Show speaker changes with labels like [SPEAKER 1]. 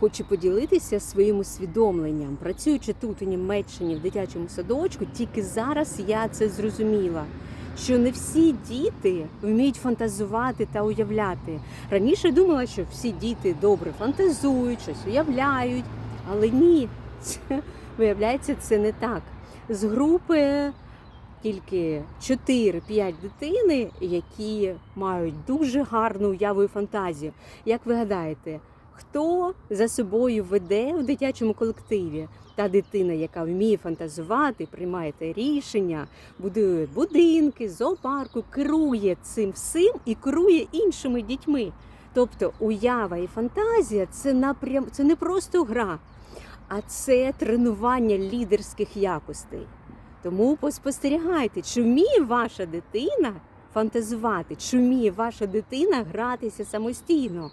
[SPEAKER 1] Хочу поділитися своїм усвідомленням. Працюючи тут у Німеччині в дитячому садочку, тільки зараз я це зрозуміла. Що не всі діти вміють фантазувати та уявляти. Раніше думала, що всі діти добре фантазують, щось уявляють, але ні, це, виявляється, це не так. З групи тільки 4-5 дитини, які мають дуже гарну уяву і фантазію. Як ви гадаєте, хто за собою веде в дитячому колективі? Та дитина, яка вміє фантазувати, приймає те рішення, будує будинки, зоопарку, керує цим всім і керує іншими дітьми. Тобто уява і фантазія це напрям, це не просто гра, а це тренування лідерських якостей. Тому поспостерігайте, чи вміє ваша дитина фантазувати, чи вміє ваша дитина гратися самостійно.